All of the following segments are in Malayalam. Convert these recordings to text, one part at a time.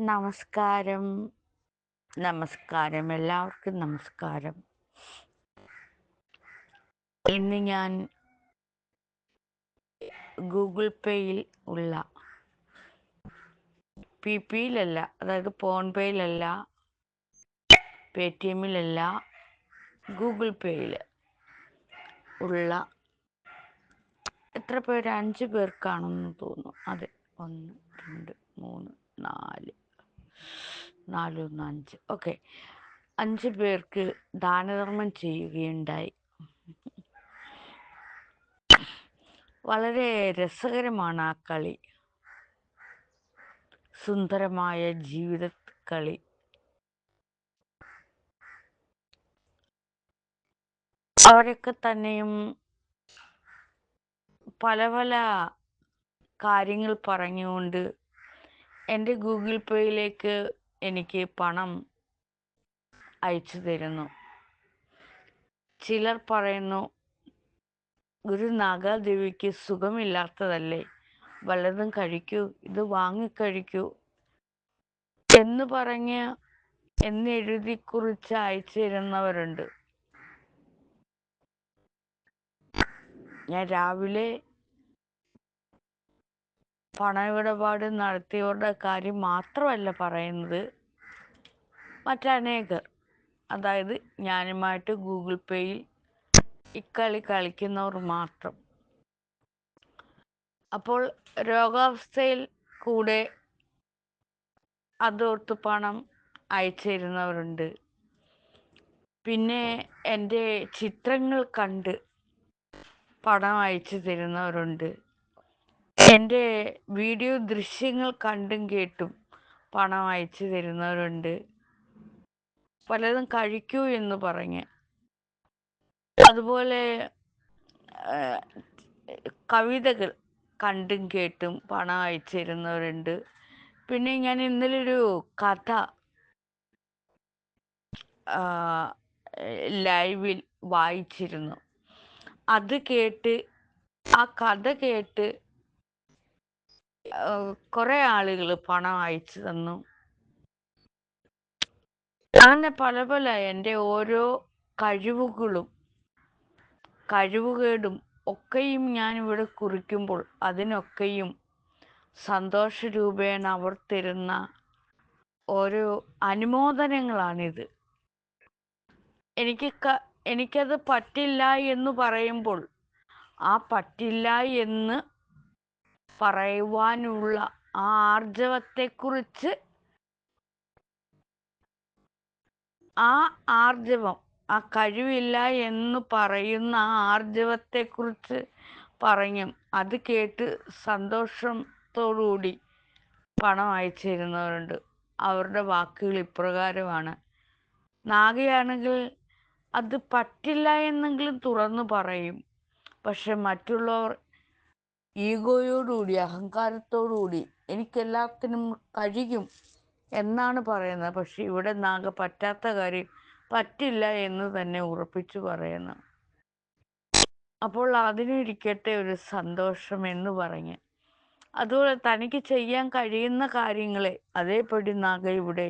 നമസ്കാരം. നമസ്കാരം. എല്ലാവർക്കും നമസ്കാരം. ഇന്ന് ഞാൻ ഗൂഗിൾ പേയിൽ ഉള്ള പി പിയിലല്ല അതായത് ഫോൺ പേയിലല്ല പേ ടി എമ്മിലല്ല ഗൂഗിൾ പേയിൽ ഉള്ള എത്ര പേര്? അഞ്ച് പേർക്കാണെന്ന് തോന്നുന്നു. അതെ ഒന്ന് രണ്ട് മൂന്ന് നാല്. നാലൊന്ന് അഞ്ച്. ഓക്കെ അഞ്ച് പേർക്ക് ദാനധർമ്മം ചെയ്യുകയുണ്ടായി. വളരെ രസകരമാണ് ആ കളി. സുന്ദരമായ ജീവിത കളി. അവരൊക്കെ തന്നെയും പല പല കാര്യങ്ങൾ പറഞ്ഞുകൊണ്ട് എന്റെ ഗൂഗിൾ പേയിലേക്ക് എനിക്ക് പണം അയച്ചു തരുന്നു. ചിലർ പറയുന്നു ഗുരു നാഗാദേവിക്ക് സുഖമില്ലാത്തതല്ലേ? വല്ലതും കഴിക്കൂ ഇത് വാങ്ങിക്കഴിക്കൂ എന്ന് പറഞ്ഞ് എന്നെഴുതി കുറിച്ച് അയച്ചിരുന്നവരുണ്ട് ഞാൻ രാവിലെ പണമിടപാട് നടത്തിയവരുടെ കാര്യം മാത്രമല്ല പറയുന്നത്. മറ്റനേകർ അതായത് ഞാനുമായിട്ട് ഗൂഗിൾ പേയിൽ ഇക്കളി കളിക്കുന്നവർ മാത്രം. അപ്പോൾ രോഗാവസ്ഥയിൽ കൂടെ അതോർത്ത് പണം അയച്ചിരുന്നവരുണ്ട്. പിന്നെ എന്റെ ചിത്രങ്ങൾ കണ്ട് പണം അയച്ചു തരുന്നവരുണ്ട്. എന്റെ വീഡിയോ ദൃശ്യങ്ങൾ കണ്ടും കേട്ടും പണം അയച്ചു തരുന്നവരുണ്ട്. പലതും കഴിക്കൂ എന്ന് പറഞ്ഞ്. അതുപോലെ കവിതകൾ കണ്ടും കേട്ടും പണം അയച്ചു തരുന്നവരുണ്ട്. പിന്നെ ഞാൻ ഇന്നലെ ഒരു കഥ ലൈവിൽ വായിച്ചിരുന്നു. അത് കേട്ട് ആ കഥ കേട്ട് കുറേ ആളുകൾ പണം അയച്ചു തന്നു. അങ്ങനെ പല പല എന്റെ ഓരോ കഴിവുകളും കഴിവുകേടും ഒക്കെയും ഞാൻ ഇവിടെ കുറിക്കുമ്പോൾ അതിനൊക്കെയും സന്തോഷരൂപേണ അവർ തരുന്ന ഓരോ അനുമോദനങ്ങളാണിത്. എനിക്ക് എനിക്കത് പറ്റില്ല എന്ന് പറയുമ്പോൾ ആ പറ്റില്ല എന്ന് പറയുവാനുള്ള ആർജവത്തെക്കുറിച്ച് ആ ആർജവം ആ കഴിവില്ല എന്ന് പറയുന്ന ആ ആർജവത്തെക്കുറിച്ച് പറഞ്ഞു. അത് കേട്ട് സന്തോഷത്തോടുകൂടി പണം അയച്ചിരുന്നവരുണ്ട്. അവരുടെ വാക്കുകൾ ഇപ്രകാരമാണ്. നാഗയാണെങ്കിൽ അത് പറ്റില്ല എന്നെങ്കിലും തുറന്നു പറയും. പക്ഷെ മറ്റുള്ളവർ ഈഗോയോടുകൂടി അഹങ്കാരത്തോടുകൂടി എനിക്കെല്ലാത്തിനും കഴിയും എന്നാണ് പറയുന്നത്. പക്ഷെ ഇവിടെ നാഗ പറ്റാത്ത കാര്യം പറ്റില്ല എന്ന് തന്നെ ഉറപ്പിച്ചു പറയുന്നു. അപ്പോൾ അതിനിരിക്കട്ടെ ഒരു സന്തോഷം എന്ന് പറഞ്ഞ്. അതുപോലെ തനിക്ക് ചെയ്യാൻ കഴിയുന്ന കാര്യങ്ങളെ അതേപടി നാഗ ഇവിടെ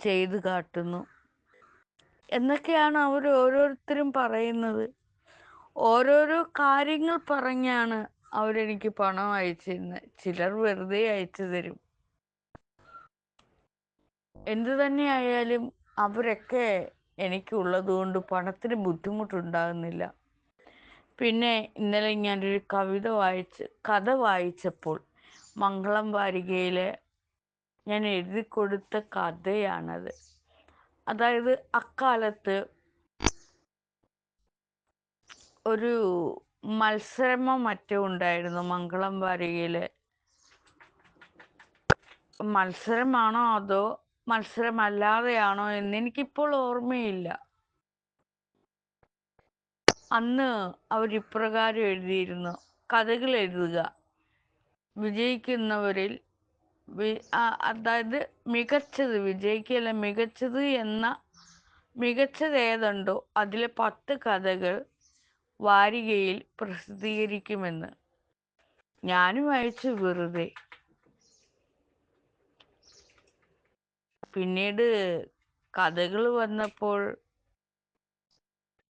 ചെയ്തു കാട്ടുന്നു. എന്നൊക്കെയാണ് അവർ ഓരോരുത്തരും പറയുന്നത്. ഓരോരോ കാര്യങ്ങൾ പറഞ്ഞാണ് അവരെനിക്ക് പണം അയച്ചിരുന്നത് ചിലർ വെറുതെ അയച്ചു തരും. എന്തു തന്നെ ആയാലും അവരൊക്കെ എനിക്കുള്ളത് കൊണ്ട് പണത്തിന് ബുദ്ധിമുട്ടുണ്ടാകുന്നില്ല. പിന്നെ ഇന്നലെ ഞാനൊരു കവിത വായിച്ച് കഥ വായിച്ചപ്പോൾ മംഗളം വാരികയിൽ ഞാൻ എഴുതി കൊടുത്ത കഥയാണത്. അതായത് അക്കാലത്ത് ഒരു മത്സരമോ മറ്റോ ഉണ്ടായിരുന്നു? മംഗളം വാരികയിൽ മത്സരമാണോ അതോ മത്സരമല്ലാതെയാണോ എന്ന് എനിക്കിപ്പോൾ ഓർമ്മയില്ല. അന്ന് അവരിപ്രകാരം എഴുതിയിരുന്നു. കഥകൾ എഴുതുക. വിജയിക്കുന്നവരിൽ അതായത് മികച്ചത് വിജയിക്കല്ല മികച്ചത് എന്ന മികച്ചത് ഏതുണ്ടോ അതിലെ പത്ത് കഥകൾ വാരികയിൽ പ്രസിദ്ധീകരിക്കുമെന്ന്. ഞാനും അയച്ചു വെറുതെ. പിന്നീട് കഥകൾ വന്നപ്പോൾ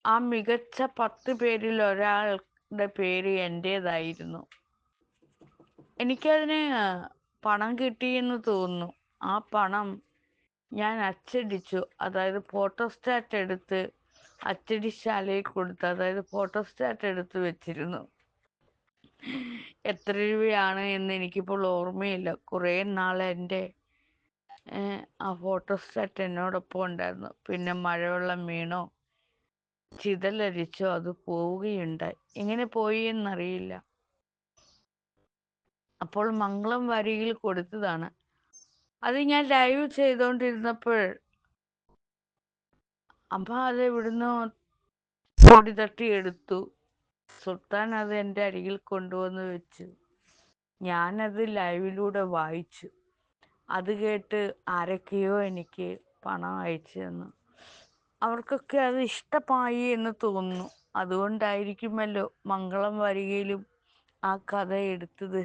ആ മികച്ച പത്ത് പേരിൽ ഒരാളുടെ പേര് എന്റേതായിരുന്നു എനിക്കതിന് പണം കിട്ടിയെന്ന് തോന്നുന്നു. ആ പണം ഞാൻ അച്ചടിച്ചു. അതായത് ഫോട്ടോസ്റ്റാറ്റ് എടുത്ത് അച്ചടിശാലയിൽ കൊടുത്ത് അതായത് ഫോട്ടോസ്റ്റാറ്റ് എടുത്ത് വെച്ചിരുന്നു. എത്ര രൂപയാണ് എന്ന് എനിക്കിപ്പോൾ ഓർമ്മയില്ല. കുറേ നാൾ എന്റെ ആ ഫോട്ടോസ്റ്റാറ്റ് എന്നോടൊപ്പം ഉണ്ടായിരുന്നു. പിന്നെ മഴവെള്ളം വീണോ ചിതലരിച്ചോ അത് പോവുകയുണ്ടായി. എങ്ങനെ പോയി എന്നറിയില്ല. അപ്പോൾ മംഗളം വരിയിൽ കൊടുത്തതാണ്. അത് ഞാൻ ലൈവ് ചെയ്തുകൊണ്ടിരുന്നപ്പോൾ അമ്മ അത് ഇവിടുന്ന് പൊടി തട്ടി എടുത്തു. സുൽത്താൻ അത് എന്റെ അരികിൽ കൊണ്ടുവന്ന് വെച്ചു. ഞാനത് ലൈവിലൂടെ വായിച്ചു. അത് കേട്ട് ആരൊക്കെയോ എനിക്ക് പണം അയച്ചു തന്നു. അവർക്കൊക്കെ അത് ഇഷ്ടമായി എന്ന് തോന്നുന്നു. അതുകൊണ്ടായിരിക്കുമല്ലോ മംഗളം വരികയിലും ആ കഥ എടുത്തത്.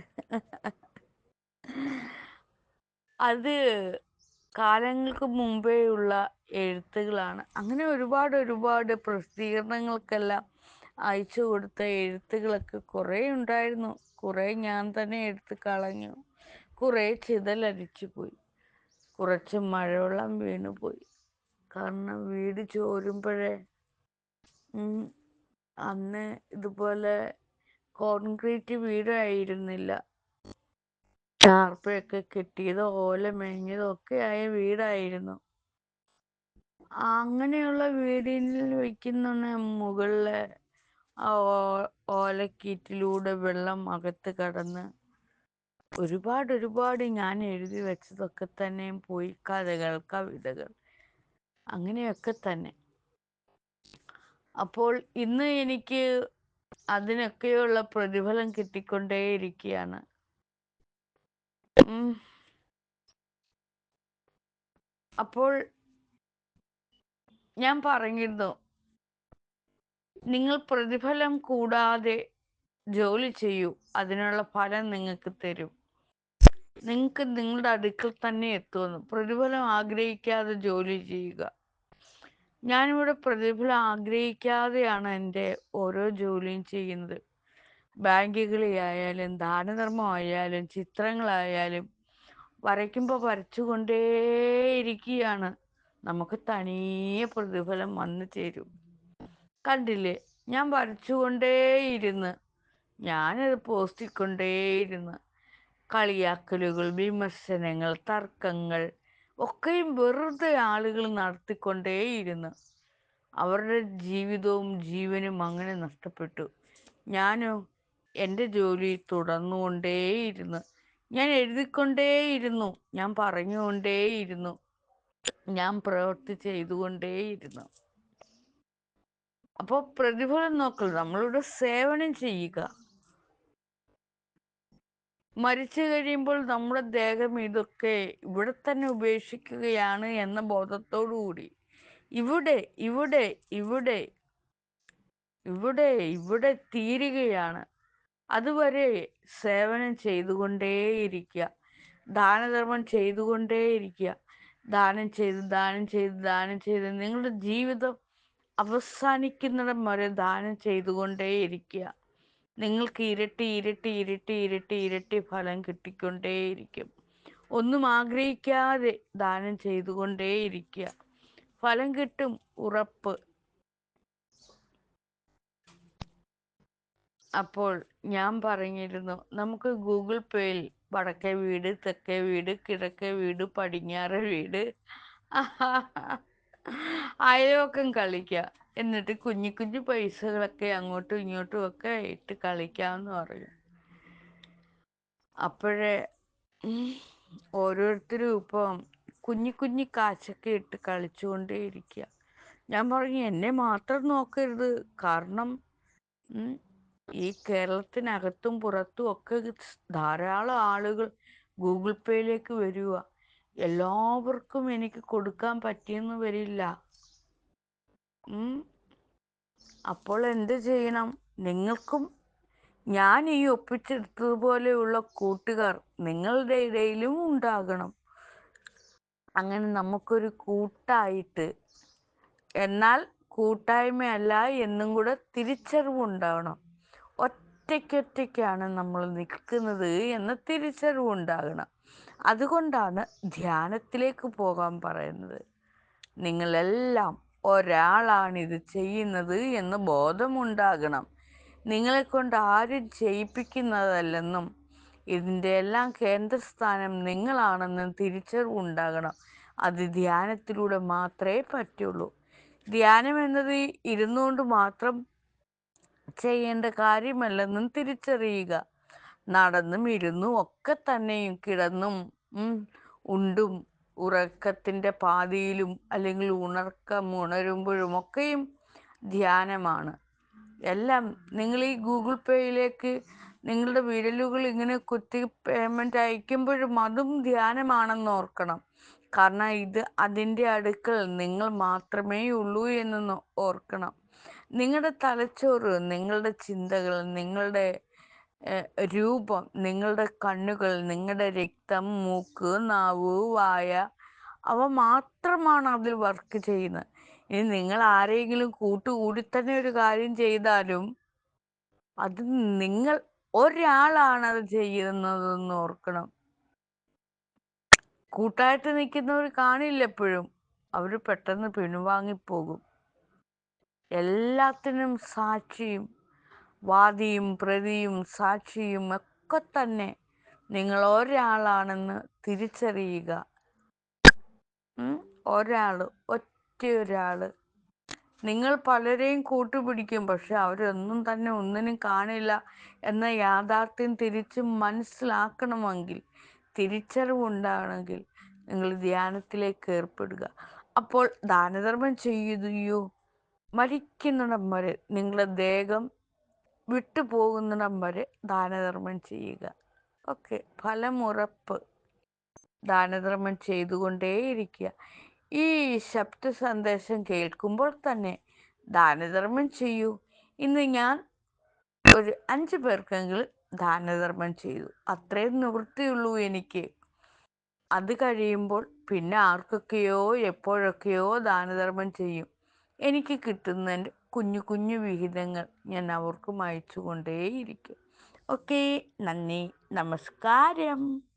അത് കാലങ്ങൾക്ക് മുമ്പേയുള്ള എഴുത്തുകളാണ്. അങ്ങനെ ഒരുപാട് ഒരുപാട് പ്രസിദ്ധീകരണങ്ങൾക്കെല്ലാം അയച്ചു കൊടുത്ത എഴുത്തുകളൊക്കെ കുറേ ഉണ്ടായിരുന്നു. കുറേ ഞാൻ തന്നെ എടുത്ത് കളഞ്ഞു. കുറേ ചിതലരിച്ചു പോയി. കുറച്ച് മഴവെള്ളം വീണുപോയി കാരണം വീട് ചോരുമ്പോഴേ അന്ന് ഇതുപോലെ കോൺക്രീറ്റ് വീടായിരുന്നില്ല. ടാർപ്പയൊക്കെ കെട്ടിയതോ ഓല മേഞ്ഞതോ ഒക്കെ ആയ വീടായിരുന്നു. അങ്ങനെയുള്ള വീടിൽ വയ്ക്കുന്ന മുകളിലെ ആ ഓലക്കീറ്റിലൂടെ വെള്ളം അകത്ത് കടന്ന് ഒരുപാട് ഒരുപാട് ഞാൻ എഴുതി വെച്ചതൊക്കെ തന്നെയും പോയി. കഥകൾ കവിതകൾ അങ്ങനെയൊക്കെ തന്നെ. അപ്പോൾ ഇന്ന് എനിക്ക് അതിനൊക്കെയുള്ള പ്രതിഫലം കിട്ടിക്കൊണ്ടേയിരിക്കുകയാണ്. അപ്പോൾ ഞാൻ പറഞ്ഞിരുന്നു നിങ്ങൾ പ്രതിഫലം കൂടാതെ ജോലി ചെയ്യൂ അതിനുള്ള ഫലം നിങ്ങൾക്ക് തരും. നിങ്ങൾക്ക് നിങ്ങളുടെ അടുക്കൽ തന്നെ എത്തുമെന്ന്. പ്രതിഫലം ആഗ്രഹിക്കാതെ ജോലി ചെയ്യുക. ഞാനിവിടെ പ്രതിഫലം ആഗ്രഹിക്കാതെയാണ് എന്റെ ഓരോ ജോലിയും ചെയ്യുന്നത്. ബാങ്കുകളിലായാലും ദാനധർമ്മമായാലും ചിത്രങ്ങളായാലും വരയ്ക്കുമ്പോൾ വരച്ചുകൊണ്ടേയിരിക്കുകയാണ്. നമുക്ക് തനിയെ പ്രതിഫലം വന്നു ചേരും. കണ്ടില്ലേ? ഞാൻ വരച്ചുകൊണ്ടേയിരുന്ന്. ഞാനത് പോസ്റ്റിക്കൊണ്ടേയിരുന്ന്. കളിയാക്കലുകൾ വിമർശനങ്ങൾ തർക്കങ്ങൾ ഒക്കെയും വെറുതെ ആളുകൾ നടത്തിക്കൊണ്ടേയിരുന്നു. അവരുടെ ജീവിതവും ജീവനും അങ്ങനെ നഷ്ടപ്പെട്ടു. ഞാനോ എന്റെ ജോലി തുടർന്നുകൊണ്ടേയിരുന്നു. ഞാൻ എഴുതിക്കൊണ്ടേയിരുന്നു. ഞാൻ പറഞ്ഞുകൊണ്ടേയിരുന്നു. ഞാൻ പ്രവൃത്തി ചെയ്തുകൊണ്ടേയിരുന്നു. അപ്പോൾ പ്രതിഫലം നോക്കൽ നമ്മളുടെ സേവനം ചെയ്യുക. മരിച്ചു കഴിയുമ്പോൾ നമ്മുടെ ദേഹം ഇതൊക്കെ ഇവിടെ തന്നെ ഉപേക്ഷിക്കുകയാണ് എന്ന ബോധത്തോടുകൂടി. ഇവിടെ ഇവിടെ ഇവിടെ ഇവിടെ ഇവിടെ തീരുകയാണ്. അതുവരെ സേവനം ചെയ്തുകൊണ്ടേയിരിക്കുക. ദാനധർമ്മം ചെയ്തുകൊണ്ടേയിരിക്കുക. ദാനം ചെയ്ത് ദാനം ചെയ്ത് ദാനം ചെയ്ത് നിങ്ങളുടെ ജീവിതം അവസാനിക്കുന്നിടം വരെ ദാനം ചെയ്തുകൊണ്ടേയിരിക്കുക. നിങ്ങൾക്ക് ഇരട്ടി ഇരട്ടി ഇരട്ടി ഇരട്ടി ഇരട്ടി ഫലം കിട്ടിക്കൊണ്ടേയിരിക്കും. ഒന്നും ആഗ്രഹിക്കാതെ ദാനം ചെയ്തുകൊണ്ടേയിരിക്കുക. ഫലം കിട്ടും ഉറപ്പ്. അപ്പോൾ ഞാൻ പറഞ്ഞിരുന്നു നമുക്ക് ഗൂഗിൾ പേയിൽ വടക്കേ വീട് തെക്കേ വീട് കിഴക്കേ വീട് പടിഞ്ഞാറ് വീട് അയൽവക്കം കളിക്കുക എന്നിട്ട് കുഞ്ഞു കുഞ്ഞു പൈസകളൊക്കെ അങ്ങോട്ടും ഇങ്ങോട്ടും ഒക്കെ ഇട്ട് കളിക്കാമെന്ന് പറഞ്ഞു. അപ്പോഴേ ഓരോരുത്തരും ഇപ്പം കുഞ്ഞു കുഞ്ഞു കാശൊക്കെ ഇട്ട് കളിച്ചുകൊണ്ടേയിരിക്കുക. ഞാൻ പറഞ്ഞു എന്നെ മാത്രം നോക്കരുത്. കാരണം ഈ കേരളത്തിനകത്തും പുറത്തും ഒക്കെ ധാരാളം ആളുകൾ ഗൂഗിൾ പേയിലേക്ക് വരിക എല്ലാവർക്കും എനിക്ക് കൊടുക്കാൻ പറ്റിയെന്ന് വരില്ല. അപ്പോൾ എന്ത് ചെയ്യണം? നിങ്ങൾക്കും ഞാൻ ഈ ഒപ്പിച്ചെടുത്തതുപോലെയുള്ള കൂട്ടുകാർ നിങ്ങളുടെ ഇടയിലും ഉണ്ടാകണം. അങ്ങനെ നമുക്കൊരു കൂട്ടായിട്ട് എന്നാൽ കൂട്ടായ്മയല്ല എന്നും കൂടെ തിരിച്ചറിവുണ്ടാകണം ഒറ്റയ്ക്കൊറ്റയ്ക്കാണ് നമ്മൾ നിൽക്കുന്നത് എന്ന തിരിച്ചറിവുണ്ടാകണം അതുകൊണ്ടാണ് ധ്യാനത്തിലേക്ക് പോകാൻ പറയുന്നത്. നിങ്ങളെല്ലാം ഇത് ചെയ്യുന്നത് എന്ന് ബോധമുണ്ടാകണം. നിങ്ങളെ കൊണ്ട് ആരും ചെയ്യിപ്പിക്കുന്നതല്ലെന്നും ഇതിന്റെ എല്ലാം കേന്ദ്രസ്ഥാനം നിങ്ങളാണെന്നും തിരിച്ചറിവുണ്ടാകണം അത് ധ്യാനത്തിലൂടെ മാത്രമേ പറ്റുള്ളൂ. ധ്യാനം എന്നത് ഇരുന്നുകൊണ്ട് മാത്രം ചെയ്യേണ്ട കാര്യമല്ലെന്നും തിരിച്ചറിയുക. നടന്നും ഇരുന്നും ഒക്കെ തന്നെയും കിടന്നും ഉണ്ടും ഉറക്കത്തിന്റെ പാതിയിലും അല്ലെങ്കിൽ ഉണർക്കം ഉണരുമ്പോഴും ഒക്കെയും ധ്യാനമാണ്. എല്ലാം നിങ്ങൾ ഈ ഗൂഗിൾ പേയിലേക്ക് നിങ്ങളുടെ വിരലുകൾ ഇങ്ങനെ കുത്തി പേയ്മെന്റ് അയക്കുമ്പോഴും അതും ധ്യാനമാണെന്ന് ഓർക്കണം. കാരണം ഇത് അതിന്റെ അടുക്കൽ നിങ്ങൾ മാത്രമേ ഉള്ളൂ എന്ന് ഓർക്കണം. നിങ്ങളുടെ തലച്ചോറ് നിങ്ങളുടെ ചിന്തകൾ നിങ്ങളുടെ രൂപം നിങ്ങളുടെ കണ്ണുകൾ നിങ്ങളുടെ രക്തം മൂക്ക് നാവ് വായ അവ മാത്രമാണ് അതിൽ വർക്ക് ചെയ്യുന്നത്. ഇനി നിങ്ങൾ ആരെങ്കിലും കൂട്ടുകൂടി തന്നെ ഒരു കാര്യം ചെയ്താലും അത് നിങ്ങൾ ഒരാളാണ് അത് ചെയ്യുന്നതെന്ന് ഓർക്കണം. കൂട്ടായിട്ട് നിൽക്കുന്നവർ കാണില്ല എപ്പോഴും അവർ പെട്ടെന്ന് പിൻവാങ്ങിപ്പോകും. എല്ലാത്തിനും സാക്ഷിയും വാദിയും പ്രതിയും സാക്ഷിയും ഒക്കെ തന്നെ നിങ്ങൾ ഒരാളാണെന്ന് തിരിച്ചറിയുക. ഒരാൾ ഒറ്റ ഒരാൾ നിങ്ങൾ പലരെയും കൂട്ടുപിടിക്കും പക്ഷെ അവരൊന്നും തന്നെ ഒന്നിനും കാണില്ല എന്ന യാഥാർത്ഥ്യം തിരിച്ച് മനസ്സിലാക്കണമെങ്കിൽ തിരിച്ചറിവുണ്ടാകണമെങ്കിൽ നിങ്ങൾ ധ്യാനത്തിലേക്ക് ഏർപ്പെടുക. അപ്പോൾ ദാനധർമ്മം ചെയ്യുകയോ മരിക്കുന്നിടം വരെ നിങ്ങളുടെ ദേഹം വിട്ടുപോകുന്നിടം വരെ ദാനധർമ്മം ചെയ്യുക. ഓക്കെ. ഫലമുറപ്പ് ദാനധർമ്മം ചെയ്തുകൊണ്ടേയിരിക്കുക. ഈ ശബ്ദ സന്ദേശം കേൾക്കുമ്പോൾ തന്നെ ദാനധർമ്മം ചെയ്യൂ. ഇന്ന് ഞാൻ ഒരു അഞ്ച് പേർക്കെങ്കിലും ദാനധർമ്മം ചെയ്തു. അത്രയും നിവൃത്തിയുള്ളൂ എനിക്ക്. അത് കഴിയുമ്പോൾ പിന്നെ ആർക്കൊക്കെയോ എപ്പോഴൊക്കെയോ ദാനധർമ്മം ചെയ്യും. എനിക്ക് കിട്ടുന്ന കുഞ്ഞു കുഞ്ഞു വിഹിതങ്ങൾ ഞാൻ അവർക്കും അയച്ചുകൊണ്ടേയിരിക്കും. ഓക്കെ നന്ദി നമസ്കാരം.